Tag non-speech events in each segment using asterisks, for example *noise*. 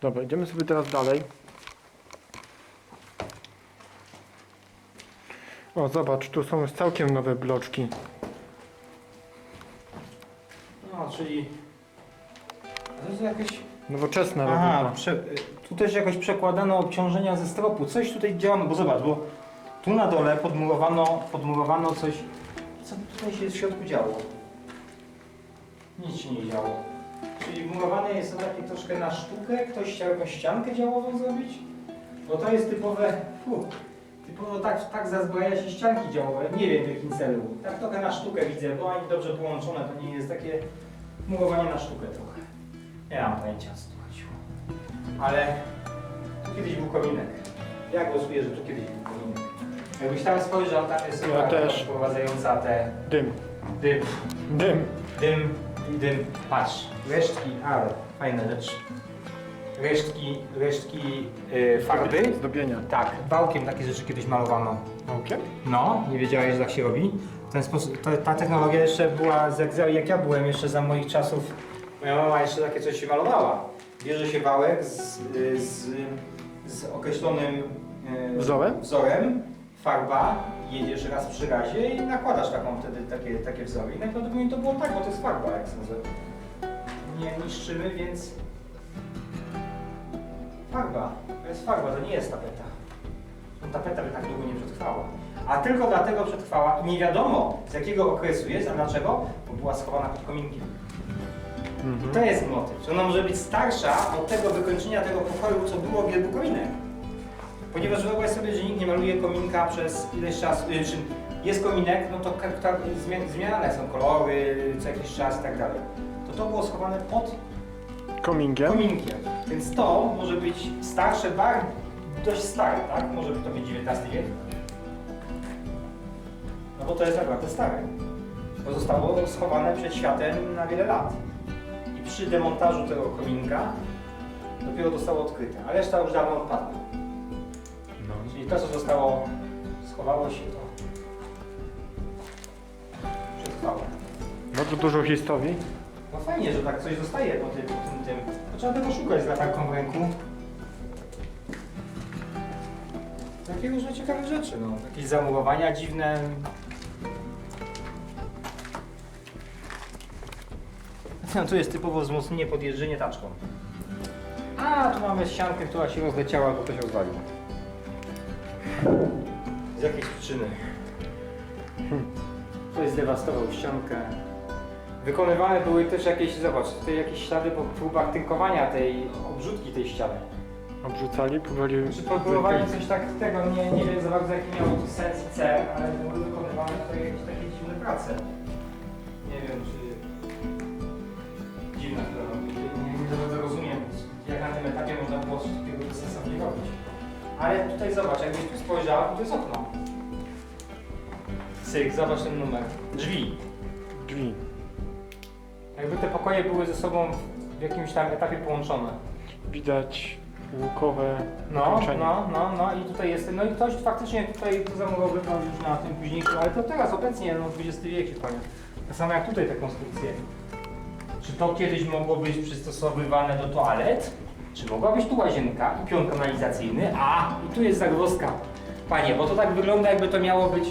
Dobra, idziemy sobie teraz dalej. O, zobacz, tu są już całkiem nowe bloczki. No, czyli... To jest jakieś... Nowoczesne Aha, prze... tu też jakoś przekładano obciążenia ze stropu. Coś tutaj działano, bo zobacz, bo tu na dole podmurowano, podmurowano coś... Co tutaj się w środku działo? Nic się nie działo. Czyli murowane jest to takie troszkę na sztukę, ktoś chciał jakąś ściankę działową zrobić? Bo to jest typowe... Fu, typowo tak, tak zazbraja się ścianki działowe, nie wiem w jakim celu. Tak trochę na sztukę widzę, bo ani dobrze połączone, to nie jest takie murowanie na sztukę trochę. Nie mam pojęcia co tu chodziło. Ale tu kiedyś był kominek. Ja głosuję, że tu kiedyś był kominek. Jakbyś tam spojrzał, tam jest Ja też. wprowadzająca te Dym. dym, Dym. dym i dym. Patrz, resztki, ale fajna rzecz. Resztki, resztki yy, farby. Zdobienia. Tak, wałkiem takie rzeczy kiedyś malowano. Okiem? No, nie wiedziałeś, że tak się robi. W ten sposób, ta, ta technologia jeszcze była, z- jak, jak ja byłem jeszcze za moich czasów, moja mama jeszcze takie coś się malowała. Bierze się wałek z, z, z określonym e, Wzorem? wzorem, farba, jedziesz raz przy razie i nakładasz taką wtedy takie, takie wzory. I najprawdopodobniej to było tak, bo to jest farba, jak sądzę. Nie niszczymy, więc farba, to jest farba, to nie jest tapeta. No, tapeta by tak długo nie przetrwała. A tylko dlatego przetrwała i nie wiadomo z jakiego okresu jest, a dlaczego, bo była schowana pod kominkiem. I Mhm. to jest motyw, że ona może być starsza od tego wykończenia tego pokoju, co było, gdzie był kominek. Ponieważ wyobraź sobie, że nikt nie maluje kominka przez ileś czasu, y, czy jest kominek, no to zmie- zmieniane są kolory co jakiś czas i tak dalej. To to było schowane pod Kominkiem. kominkiem. Więc to może być starsze, bar, dość stare, tak? Może to być XIX wiek. No bo to jest naprawdę stare. To zostało schowane przed światem na wiele lat. I przy demontażu tego kominka dopiero zostało odkryte, a reszta już dawno odpadła. No. Czyli to, co zostało, schowało się, to przetrwało. Bardzo dużo historii. No fajnie, że tak coś zostaje po tym, po tym, tym. To trzeba tego szukać z latarką w ręku. Takie różne ciekawe rzeczy, no. Jakieś zamurowania dziwne. No tu jest typowo wzmocnienie podjeżdżenie taczką. A tu mamy ściankę, która się rozleciała, bo ktoś rozwalił. Jakiejś przyczyny. Ktoś zdewastował ściankę. Wykonywane były też jakieś, zobacz, tutaj jakieś ślady po próbach tynkowania tej obrzutki tej ściany. Obrzucali, próbowali... Czy próbowali coś tak tego, nie, nie wiem za bardzo jaki miało to sens i cel, ale były wykonywane tutaj jakieś takie dziwne prace. Nie wiem czy... Dziwne sprawa. Nie, nie za bardzo rozumiem, jak na tym etapie można było coś takiego bezsensownie robić. Ale tutaj zobacz, jakbyś tu spojrzał, to jest okno. Cyk, zobacz ten numer. Drzwi. Drzwi. Jakby te pokoje były ze sobą w jakimś tam etapie połączone. Widać łukowe No, no, no, no i tutaj jest, no i ktoś faktycznie tutaj to zamurowywał już na tym późniejszym, ale to teraz obecnie, no XX wiek się kłania. Tak samo jak tutaj te konstrukcje. Czy to kiedyś mogło być przystosowywane do toalet? Czy mogła być tu łazienka i pion kanalizacyjny? A, i tu jest zagwozdka. Panie, bo to tak wygląda jakby to miało być,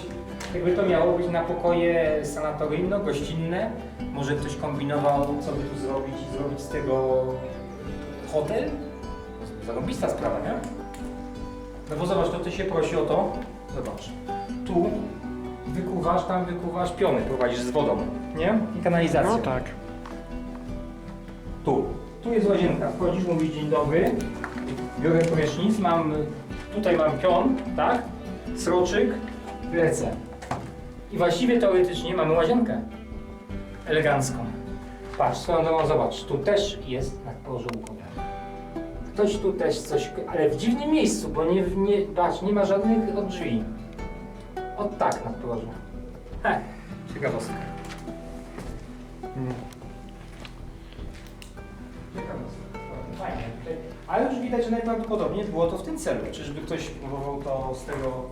jakby to miało być na pokoje sanatoryjno-gościnne. Może ktoś kombinował, co by tu zrobić i zrobić z tego hotel? Zarobista sprawa, nie? No bo zobacz, to ty się prosi o to. Zobacz. Tu wykuwasz, tam wykuwasz piony, prowadzisz z wodą, nie? I kanalizację. No tak. Tu. Tu jest łazienka. Wchodzisz, mówisz dzień dobry. Biorę prysznic, mam, tutaj mam pion, tak? Sroczyk, lecę. I właściwie teoretycznie mamy łazienkę. Elegancką. Patrz, swoją drogą zobacz, tu też jest porze łukowe. Ktoś tu też coś, ale w dziwnym miejscu, bo nie, nie, patrz, nie ma żadnych od drzwi. Od tak na porze. Heh, ciekawostka. Mm. Fajnie. Tutaj- Ale już widać, że najprawdopodobniej było to w tym celu. Czyżby ktoś próbował to z tego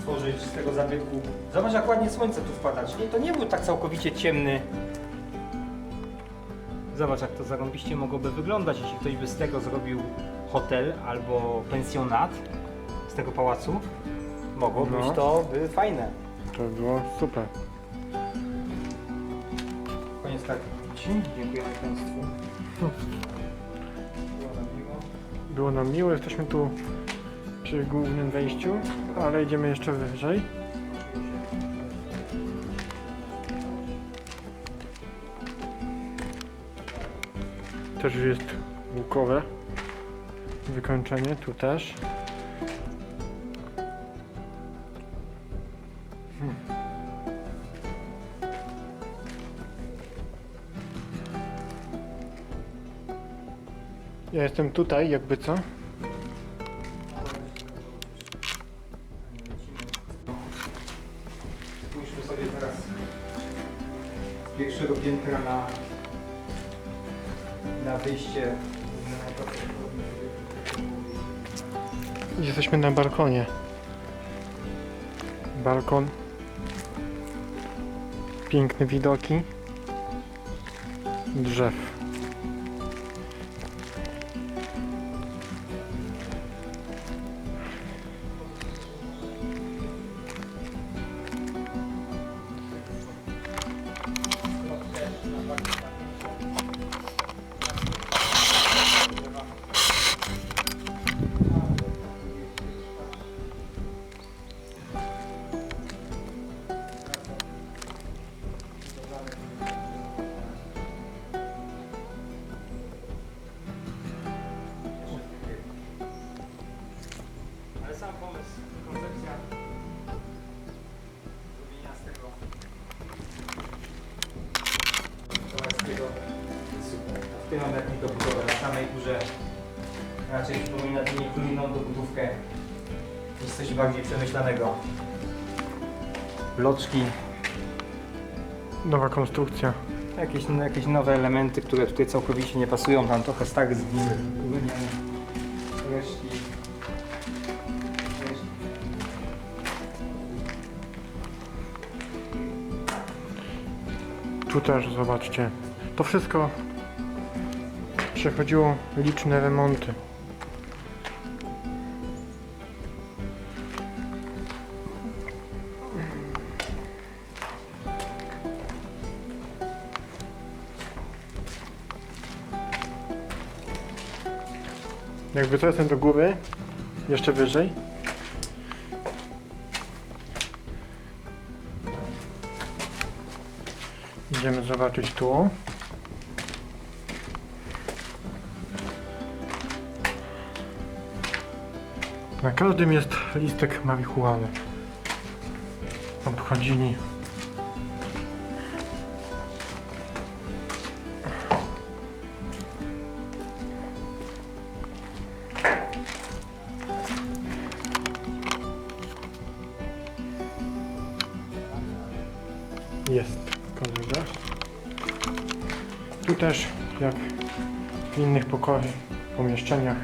stworzyć, z tego zabytku. Zobacz, jak ładnie słońce tu wpada. Czyli to nie był tak całkowicie ciemny Zobacz, jak to zarąbiście mogłoby wyglądać, jeśli ktoś by z tego zrobił hotel albo pensjonat z tego pałacu. Mogło być No. to by fajne. To by było super. Koniec kartki. Dziękujemy Państwu. Było nam miło. Było nam miło, jesteśmy tu przy głównym wejściu, ale idziemy jeszcze wyżej. Też jest łukowe wykończenie, tu też. Hmm. Ja jestem tutaj, jakby co? Pierwszego piętra na, na wyjście. Jesteśmy na balkonie. Balkon. Piękne widoki. Drzew. Górze raczej przypomina nie inną dobudówkę niż coś bardziej przemyślanego. Bloczki, Nowa konstrukcja. jakieś, jakieś nowe elementy, które tutaj całkowicie nie pasują, tam trochę starych zgniły, resztki. resztki. Tu też zobaczcie. To wszystko przechodziło liczne remonty. Co jestem do góry, jeszcze wyżej. Idziemy zobaczyć tu. Na każdym jest listek marihuany. Obchodzili. Jest korytarz. Tu też, jak w innych pokojach, pomieszczeniach,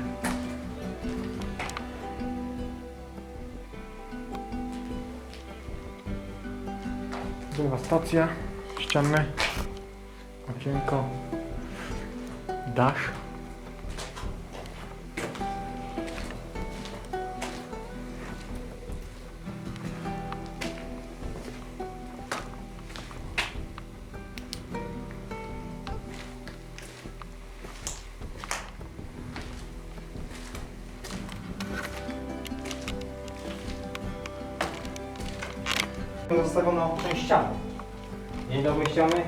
stacja, ściany, okienko, dach. Zostawiono część ściany. Ściany.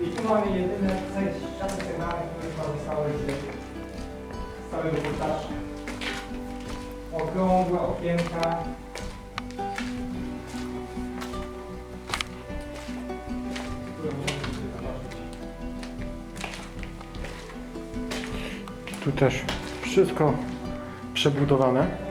I tu mamy jedyne część ściany sygnalne, które pozostały z z całego korytarza. Okrągłe okienka. Tu też wszystko przebudowane.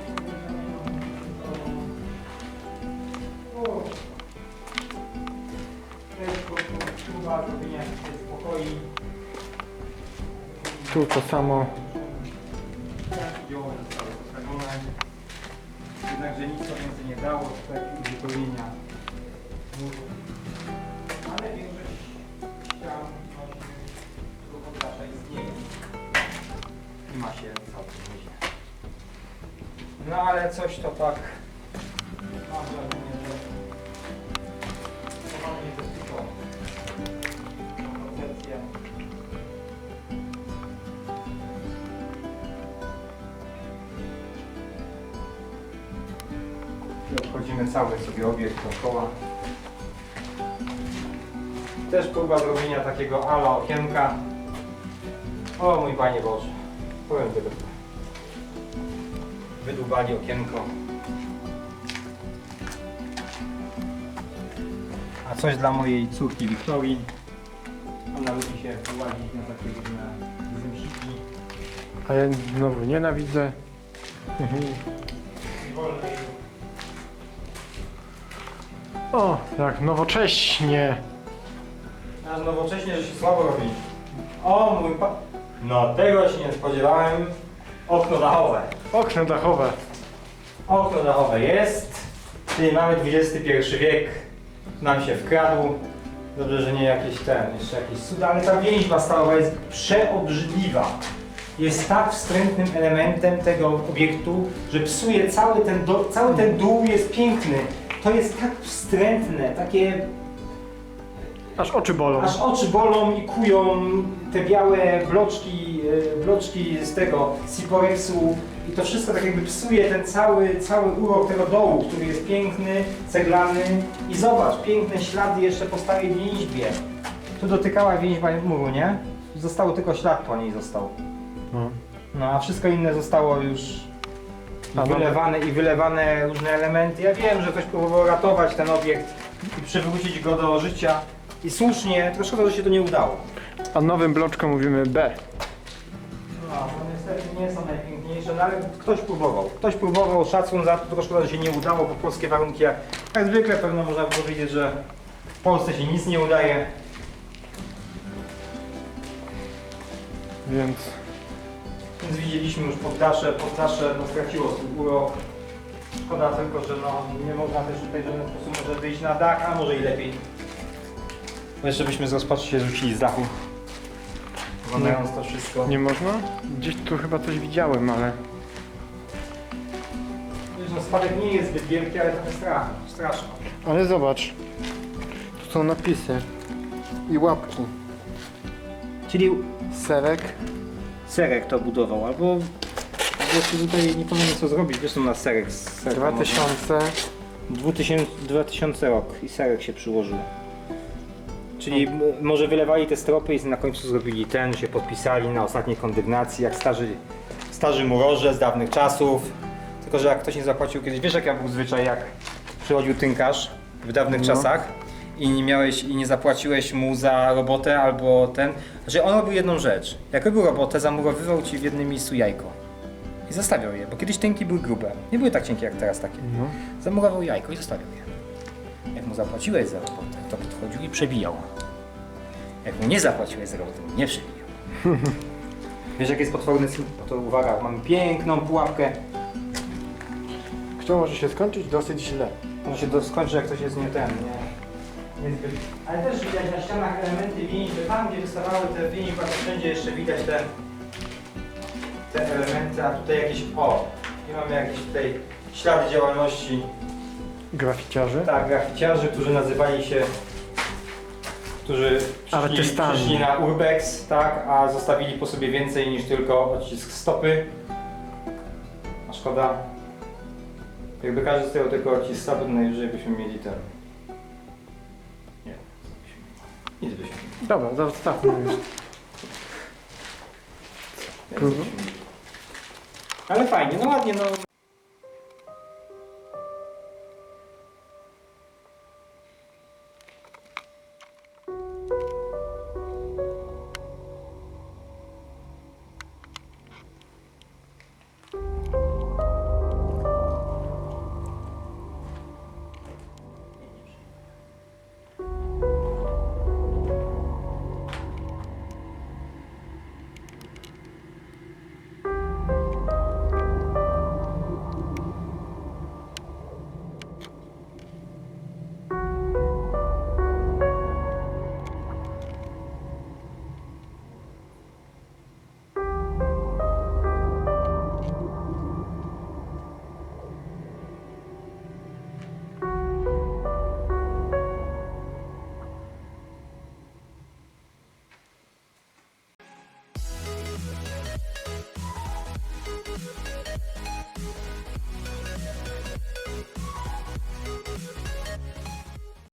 Się spokoi. Tu to samo. Zostało postawione. Jednakże nic więcej nie dało w kwestii tak uzupełnienia. Ale większość ścian właśnie tego istnieje. I ma się całkiem nieźle. No ale coś to tak Obchodzimy cały sobie obiekt dookoła. Też próba zrobienia takiego ala okienka. O mój Panie Boże, powiem tego. Wydłubali okienko. A coś dla mojej córki Wiktorii. Ona lubi się wyłazić na takie różne zymsiki. A ja znowu nienawidzę. Wolno jej O, jak nowocześnie. Aż nowocześnie, że się słabo robi. O mój pa... No tego się nie spodziewałem. Okno dachowe. Okno dachowe. Okno dachowe jest. Czyli mamy XXI wiek. Nam się wkradł. Dobrze, że nie jakieś ten, jeszcze jakieś cuda, ale ta więźba stalowa jest przeobrzydliwa. Jest tak wstrętnym elementem tego obiektu, że psuje cały ten, do, cały ten dół jest piękny. To jest tak wstrętne, takie Aż oczy bolą. Aż oczy bolą i kują te białe bloczki, e, bloczki z tego Siporexu i to wszystko tak jakby psuje ten cały, cały urok tego dołu, który jest piękny, ceglany i zobacz, piękne ślady jeszcze po starej więźbie. Tu dotykała więźba muru, nie? Został tylko ślad po niej został. No. No a wszystko inne zostało już No- wylewane i wylewane różne elementy. Ja wiem, że ktoś próbował ratować ten obiekt i przywrócić go do życia. I słusznie, tylko szkoda, że się to nie udało. A nowym bloczkom mówimy B. No, bo niestety nie są najpiękniejsze, no ale ktoś próbował. Ktoś próbował, szacun za to, tylko szkoda, że się nie udało, bo polskie warunki jak, jak zwykle pewno można by powiedzieć, że w Polsce się nic nie udaje. Więc Więc widzieliśmy już poddasze, poddasze no, straciło swój urok. Szkoda tylko, że no, nie można też tutaj w żaden sposób może wyjść na dach, a może i lepiej. Bo jeszcze byśmy z rozpaczy się rzucili z dachu. Oglądając to wszystko. nie można? Gdzieś tu chyba coś widziałem, ale... Wiesz, no, spadek nie jest zbyt wielki, ale trochę strach, straszno. Ale zobacz. Tu są napisy. I łapki. Czyli Serek. Serek to budował, albo, tutaj nie powiem co zrobić, wiesz, na Serek z Serka 2000. 2000, 2000 rok i Serek się przyłożył. Czyli m- może wylewali te stropy i na końcu zrobili ten, się podpisali na ostatniej kondygnacji, jak starzy, starzy murorze z dawnych czasów. Tylko, że jak ktoś nie zapłacił kiedyś, wiesz jak ja był zwyczaj, jak przychodził tynkarz w dawnych No. czasach i nie miałeś i nie zapłaciłeś mu za robotę albo ten. Znaczy on robił jedną rzecz. Jak robił robotę, zamurowywał ci w jednym miejscu jajko. I zostawiał je, bo kiedyś tynki były grube. Nie były tak cienkie jak teraz takie. No. Zamurował jajko i zostawił je. Jak mu zapłaciłeś za robotę, to podchodził i przebijał. Jak mu nie zapłaciłeś za robotę, nie przebijał. *laughs* Wiesz jak jest potworny syn? No to uwaga, mamy piękną pułapkę. Kto może się skończyć dosyć źle. Może się skończy jak coś jest nie ten, nie? Niezbyt. Ale też widać na ścianach elementy więźby. Tam gdzie wystawały te to wszędzie jeszcze widać te, te elementy, a tutaj jakieś, o, i mamy jakieś tutaj ślady działalności Graficiarzy. Tak, graficiarzy, którzy nazywali się, którzy przyszli, na Urbex, tak, a zostawili po sobie więcej niż tylko odcisk stopy. A szkoda. Jakby każdy zostawiał tylko odcisk stopy, to najwyżej byśmy mieli ten. Nic byśmy. Dobra, zostawmy już. Mhm. mieli. Ale fajnie, no ładnie, no